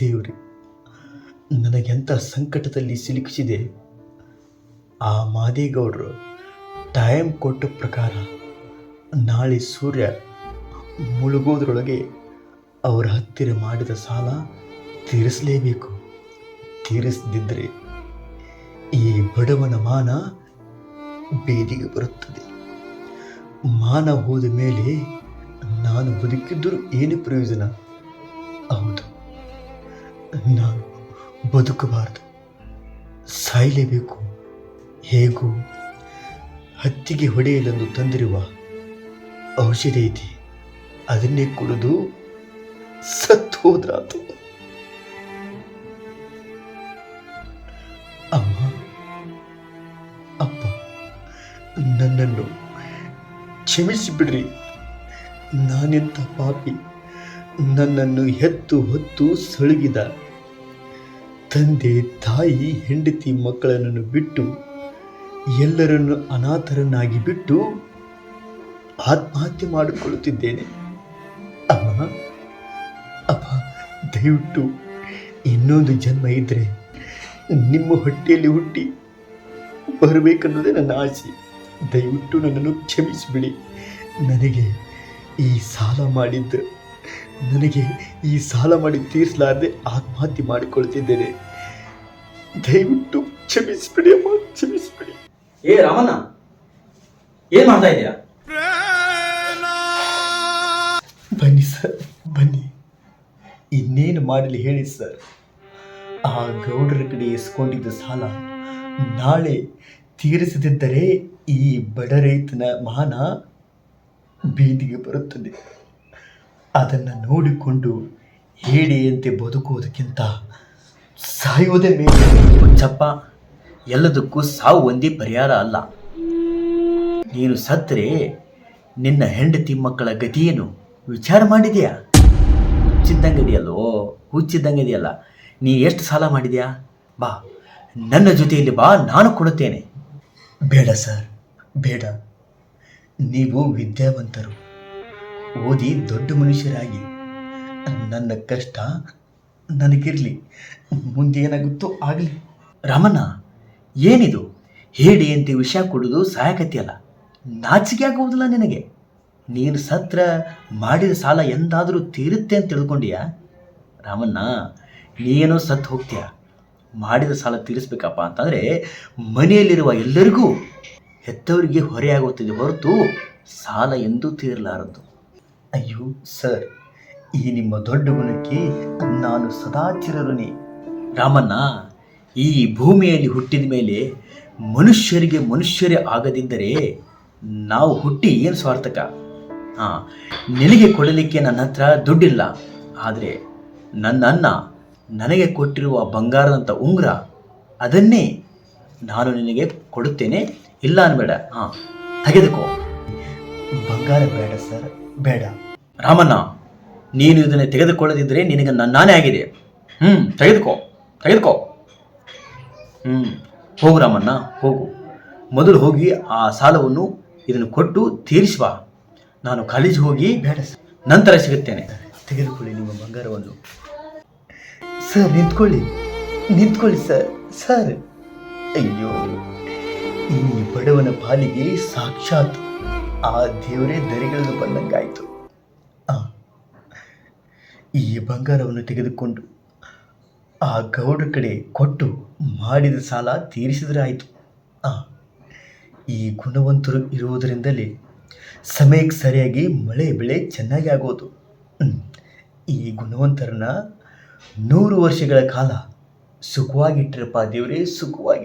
ದೇವ್ರಿ ನನಗೆಂಥ ಸಂಕಟದಲ್ಲಿ ಸಿಲುಕಿಸಿದೆ? ಆ ಮಾದೇಗೌಡರು ಟೈಮ್ ಕೊಟ್ಟ ಪ್ರಕಾರ ನಾಳೆ ಸೂರ್ಯ ಮುಳುಗೋದ್ರೊಳಗೆ ಅವರ ಹತ್ತಿರ ಮಾಡಿದ ಸಾಲ ತೀರಿಸಲೇಬೇಕು. ತೀರಿಸದಿದ್ದರೆ ಈ ಬಡವನ ಮಾನ ಬೇದಿಗೆ ಬರುತ್ತದೆ. ಮಾನ ಹೋದ ಮೇಲೆ ನಾನು ಬದುಕಿದ್ದರೂ ಏನು ಪ್ರಯೋಜನ? ನಾನು ಬದುಕಬಾರದು. ಸಾಯಲೇಬೇಕು. ಹೇಗೂ. ಹತ್ತಿಗೆ ಹೊಡೆಯಲೆಂದು ತಂದಿರುವ ಔಷಧಿ ಐತಿ ಅದನ್ನೇ ಕುಡಿದು ಸತ್ತು ಹೋದ್ರಾತು. ಅಮ್ಮ, ಅಪ್ಪ, ನನ್ನನ್ನು ಕ್ಷಮಿಸಿಬಿಡ್ರಿ. ನಾನೆಂಥ ಪಾಪಿ. ನನ್ನನ್ನು ಹೆತ್ತು ಹೊತ್ತು ಸಳುಗಿದ ತಂದೆ ತಾಯಿ ಹೆಂಡತಿ ಮಕ್ಕಳನ್ನು ಬಿಟ್ಟು ಎಲ್ಲರನ್ನು ಅನಾಥರನ್ನಾಗಿ ಬಿಟ್ಟು ಆತ್ಮಹತ್ಯೆ ಮಾಡಿಕೊಳ್ಳುತ್ತಿದ್ದೇನೆ. ಅಮ್ಮ, ಅಪ್ಪ, ದಯವಿಟ್ಟು ಇನ್ನೊಂದು ಜನ್ಮ ಇದ್ದರೆ ನಿಮ್ಮ ಹೊಟ್ಟೆಯಲ್ಲಿ ಹುಟ್ಟಿ ಬರಬೇಕನ್ನೋದೇ ನನ್ನ ಆಸೆ. ದಯವಿಟ್ಟು ನನ್ನನ್ನು ಕ್ಷಮಿಸಿಬಿಡಿ. ನನಗೆ ಈ ಸಾಲ ಮಾಡಿದ್ದು, ನನಗೆ ಈ ಸಾಲ ಮಾಡಿ ತೀರಿಸಲಾರದೆ ಆತ್ಮಹತ್ಯೆ ಮಾಡಿಕೊಳ್ತಿದ್ದೇನೆ ದಯವಿಟ್ಟು ಕ್ಷಮಿಸ್ಬಿಡಿ ಅಮ್ಮ ಕ್ಷಮಿಸ್ಬಿಡಿ. ಏ ರಾಮಣ್ಣ ಏನ್ ಮಾಡ್ತಾ ಇದೀಯಾ? ಬನ್ನಿ ಸರ್ ಬನ್ನಿ. ಇನ್ನೇನು ಮಾಡಲಿ ಹೇಳಿ ಸರ್. ಆ ಗೌಡರ ಕಡೆ ಇಸ್ಕೊಂಡಿದ್ದ ಸಾಲ ನಾಳೆ ತೀರಿಸದಿದ್ದರೆ ಈ ಬಡ ರೈತನ ಮಾನ ಬೀದಿಗೆ ಬರುತ್ತದೆ. ಅದನ್ನು ನೋಡಿಕೊಂಡು ಹೇಡಿಯಂತೆ ಬದುಕುವುದಕ್ಕಿಂತ ಸಾಯುವುದೇ ಮೇಲೆ ಹುಚ್ಚಪ್ಪ ಎಲ್ಲದಕ್ಕೂ ಸಾವು ಒಂದೇ ಪರಿಹಾರ ಅಲ್ಲ. ನೀನು ಸತ್ತರೆ ನಿನ್ನ ಹೆಂಡತಿ ಮಕ್ಕಳ ಗತಿಯೇನು? ವಿಚಾರ ಮಾಡಿದೆಯಾ? ಹುಚ್ಚಿದ್ದಂಗಿದೆಯಲ್ಲೋ ಹುಚ್ಚಿದ್ದಂಗಿದೆಯಲ್ಲ ನೀ ಎಷ್ಟು ಸಾಲ ಮಾಡಿದ್ಯಾ? ಬಾ, ನನ್ನ ಜೊತೆಯಲ್ಲಿ ಬಾ, ನಾನು ಕೊಡುತ್ತೇನೆ. ಬೇಡ ಸರ್, ಬೇಡ. ನೀವು ವಿದ್ಯಾವಂತರು. ಓದಿ ದೊಡ್ಡ ಮನುಷ್ಯರಾಗಿ. ನನ್ನ ಕಷ್ಟ ನನಗಿರಲಿ ಮುಂದೆ ಏನಾಗುತ್ತೋ ಆಗಲಿ. ರಮಣ ಏನಿದು? ಹೇಳಿ ಅಂತ ವಿಷ ಕೊಡೋದು ಸಹಾಯಕತೆಯಲ್ಲ ನಾಚಿಕೆ ಆಗುವುದಿಲ್ಲ ನಿನಗೆ. ನೀನು ಸತ್ರ ಮಾಡಿದ ಸಾಲ ಎಂದಾದರೂ ತೀರುತ್ತೆ ಅಂತ ತಿಳ್ಕೊಂಡಿಯ? ರಾಮಣ್ಣ, ನೀನು ಸತ್ತು ಹೋಗ್ತೀಯ? ಮಾಡಿದ ಸಾಲ ತೀರಿಸ್ಬೇಕಪ್ಪ ಅಂತಂದರೆ ಮನೆಯಲ್ಲಿರುವ ಎಲ್ಲರಿಗೂ ಹೆತ್ತವರಿಗೆ ಹೊರೆಯಾಗುತ್ತಿದೆ ಹೊರತು ಸಾಲ ಎಂದೂ ತೀರಲಾರದು. ಅಯ್ಯೋ, ಸರ್ ಈ ನಿಮ್ಮ ದೊಡ್ಡ ಗುಣಕ್ಕೆ ನಾನು ಸದಾ ಚಿರಋಣಿ. ರಾಮಣ್ಣ, ಈ ಭೂಮಿಯಲ್ಲಿ ಹುಟ್ಟಿದ ಮೇಲೆ ಮನುಷ್ಯರಿಗೆ ಮನುಷ್ಯರೇ ಆಗದಿದ್ದರೆ ನಾವು ಹುಟ್ಟಿ ಏನು ಸ್ವಾರ್ಥಕ? ಹಾಂ ನಿನಗೆ ಕೊಡಲಿಕ್ಕೆ ನನ್ನ ಹತ್ರ ದುಡ್ಡಿಲ್ಲ. ಆದರೆ ನನ್ನ ಅನ್ನ ನನಗೆ ಕೊಟ್ಟಿರುವ ಬಂಗಾರದಂಥ ಉಂಗುರ, ಅದನ್ನೇ ನಾನು ನಿನಗೆ ಕೊಡುತ್ತೇನೆ. ಇಲ್ಲ ಅನ್ಬೇಡ. ಹಾಂ, ತೆಗೆದುಕೋ. ಬಂಗಾರ ಬೇಡ ಸರ್, ಬೇಡ. ರಾಮಣ್ಣ ನೀನು ಇದನ್ನು ತೆಗೆದುಕೊಳ್ಳದಿದ್ದರೆ ನಿನಗೆ ನನ್ನ ನಾನೇ ಆಗಿದೆ. ಹ್ಞೂ ತೆಗೆದುಕೋ ತೆಗೆದುಕೋ. ಹ್ಞೂ ಹೋಗು ರಾಮಣ್ಣ ಹೋಗು. ಮೊದಲು ಹೋಗಿ ಆ ಸಾಲವನ್ನು ಇದನ್ನು ಕೊಟ್ಟು ತೀರಿಸುವ. ನಾನು ಕಾಲೇಜಿಗೆ ಹೋಗಿ ಬೇಡ ಸರ್. ನಂತರ ಸಿಗುತ್ತೇನೆ. ತೆಗೆದುಕೊಳ್ಳಿ ನಿಮ್ಮ ಬಂಗಾರವನ್ನು. ಸರ್ ನಿಂತ್ಕೊಳ್ಳಿ. ನಿಂತ್ಕೊಳ್ಳಿ ಸರ್. ಸರ್. ಅಯ್ಯೋ ಈ ಬಡವನ ಪಾಲಿಗೆ ಸಾಕ್ಷಾತ್ ಆ ದೇವರೇ ದರಿಗಳನ್ನು ಬಂದಂಗಾಯ್ತು. ಈ ಬಂಗಾರವನ್ನು ತೆಗೆದುಕೊಂಡು ಆ ಗೌಡ್ರ ಕಡೆ ಕೊಟ್ಟು ಮಾಡಿದ ಸಾಲ ತೀರಿಸಿದರೆ ಆಯಿತು ಆ, ಈ ಗುಣವಂತರು ಇರುವುದರಿಂದಲೇ ಸಮಯಕ್ಕೆ ಸರಿಯಾಗಿ ಮಳೆ ಬೆಳೆ ಚೆನ್ನಾಗಿ ಆಗೋದು ಈ ಗುಣವಂತರನ್ನ ನೂರು ವರ್ಷಗಳ ಕಾಲ ಸುಖವಾಗಿಟ್ಟಿರಪ್ಪ ದೇವರೇ ಸುಖವಾಗಿ